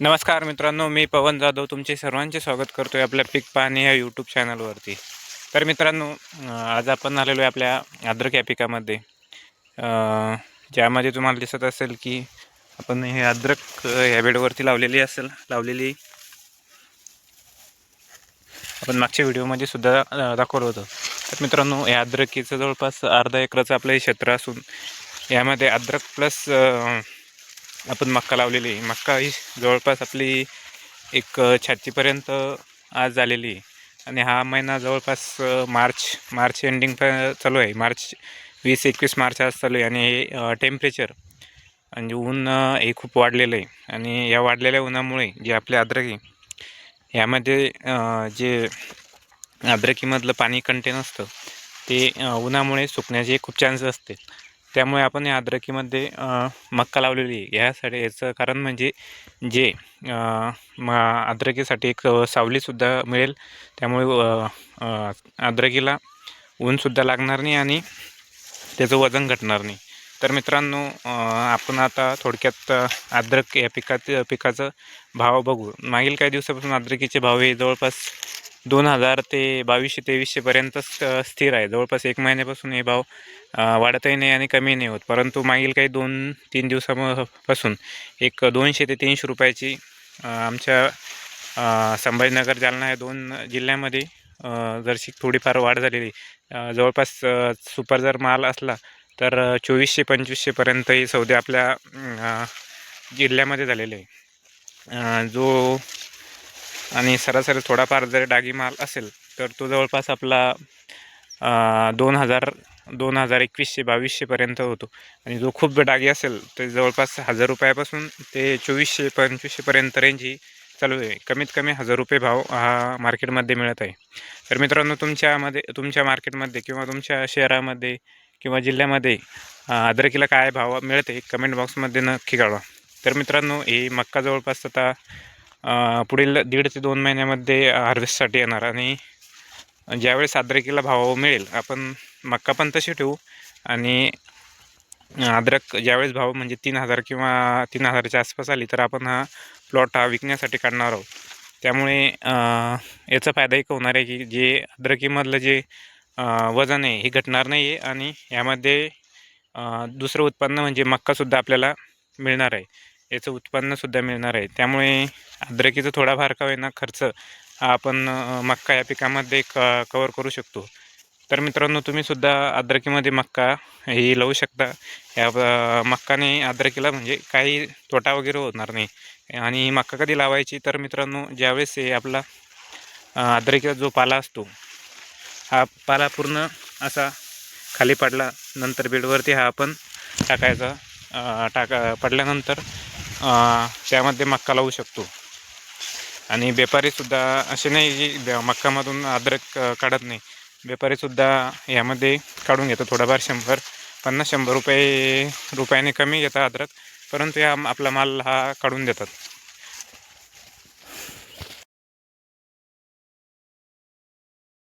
नमस्कार मित्रांनो मी पवन जाधव तुमचे सर्वांचे स्वागत करतो आहे आपल्या पीक पाहणे या यूट्यूब चॅनलवरती तर मित्रांनो आज आपण आलेलो आहे आपल्या अद्रक या पिकामध्ये ज्यामध्ये तुम्हाला दिसत असेल की आपण हे अद्रक ह्या या बेडवरती लावलेली असेल लावलेली. आपण मागच्या व्हिडिओमध्ये सुद्धा दाखवलं होतं. तर मित्रांनो या अद्रकीचं जवळपास अर्धा एकराचं आपलं हे क्षेत्र असून यामध्ये अद्रक प्लस आपण मक्का लावलेली आहे. मक्का ही जवळपास आपली एक छातीपर्यंत आज झालेली आहे. आणि हा महिना जवळपास मार्च मार्च एंडिंग चालू आहे. मार्च वीस एकवीस मार्च आज चालू आहे. आणि हे टेम्परेचर म्हणजे ऊन हे खूप वाढलेलं आहे. आणि या वाढलेल्या उन्हामुळे जे आपले आद्रकी यामध्ये जे अद्रकीमधलं पाणी कंटेन असतं ते उन्हामुळे सुकण्याचे खूप चान्सेस असते. त्यामुळे आपण या अद्रकीमध्ये मक्का लावलेली आहे. यासाठी याचं कारण म्हणजे जे म अद्रकीसाठी एक सावलीसुद्धा मिळेल. त्यामुळे अद्रकीला ऊनसुद्धा लागणार नाही आणि त्याचं वजन घटणार नाही. तर मित्रांनो आपण आता थोडक्यात अद्रक या पिकात पिकाचं भाव बघू. मागील काही दिवसापासून अद्रकीचे भाव हे जवळपास दोन हजार ते बावीसशे तेवीसशेपर्यंतच स्थिर आहे. जवळपास एक महिन्यापासून हे भाव वाढतही नाही आणि कमी नाही होत. परंतु मागील काही दोन तीन दिवसापासून एक दोनशे ते तीनशे रुपयाची आमच्या संभाजीनगर जालना या दोन जिल्ह्यामध्ये जरशी थोडीफार वाढ झालेली. जवळपास सुपर जर माल असला तर चोवीसशे पंचवीसशेपर्यंत ही सौदे आपल्या जिल्ह्यामध्ये झालेले. आहे जो आणि सरासरी थोडाफार जर डागी माल असेल तर तो जवळपास आपला दोन हजार दोन हजार एकवीसशे बावीसशेपर्यंत होतो. आणि जो खूप डागी असेल तर जवळपास हजार रुपयापासून ते चोवीसशे पंचवीसशेपर्यंत रेंज ही चालू आहे. कमीत कमी हजार रुपये भाव हा मार्केटमध्ये मिळत आहे. तर मित्रांनो तुमच्यामध्ये तुमच्या मार्केटमध्ये किंवा तुमच्या शहरामध्ये किंवा जिल्ह्यामध्ये अ, अद्रकीला काय भाव मिळते कमेंट बॉक्समध्ये नक्की कळवा. तर मित्रांनो हे मक्का जवळपास आता पुढील दीड ते दोन महिन्यामध्ये हार्वेस्टसाठी येणार आणि ज्यावेळेस अद्रकीला भाव मिळेल आपण मक्का पण तशी ठेवू आणि अद्रक ज्यावेळेस भाव म्हणजे तीन हजार किंवा तीन हजाराच्या आसपास आली तर आपण हा प्लॉट हा विकण्यासाठी काढणार आहोत. त्यामुळे याचा फायदा एक होणार आहे की जे अद्रकीमधलं जे वजन आहे हे घटणार नाही आहे आणि यामध्ये दुसरं उत्पन्न म्हणजे मक्कासुद्धा आपल्याला मिळणार आहे. याचं उत्पन्नसुद्धा मिळणार आहे. त्यामुळे अद्रकीचा थोडाफार का होईना खर्च आपण मक्का या पिकामध्ये क कवर करू शकतो. तर मित्रांनो तुम्हीसुद्धा अद्रकीमध्ये मक्का ही लावू शकता. या मक्काने अद्रकीला म्हणजे काही तोटा वगैरे होणार नाही. आणि मक्का कधी लावायची? तर मित्रांनो ज्यावेळेस हे आपला अद्रकीचा जो पाला असतो हा पाला पूर्ण असा खाली पडला नंतर बेडवरती हा आपण टाकायचा टाका पडल्यानंतर त्यामध्ये मक्का लावू शकतो. आणि व्यापारीसुद्धा असे नाही की मक्कामधून अद्रक काढत नाही. व्यापारीसुद्धा यामध्ये काढून घेतो थोडाफार शंभर पन्नास शंभर रुपये रुपयाने कमी घेतात अद्रक. परंतु या आपला माल हा काढून देतात.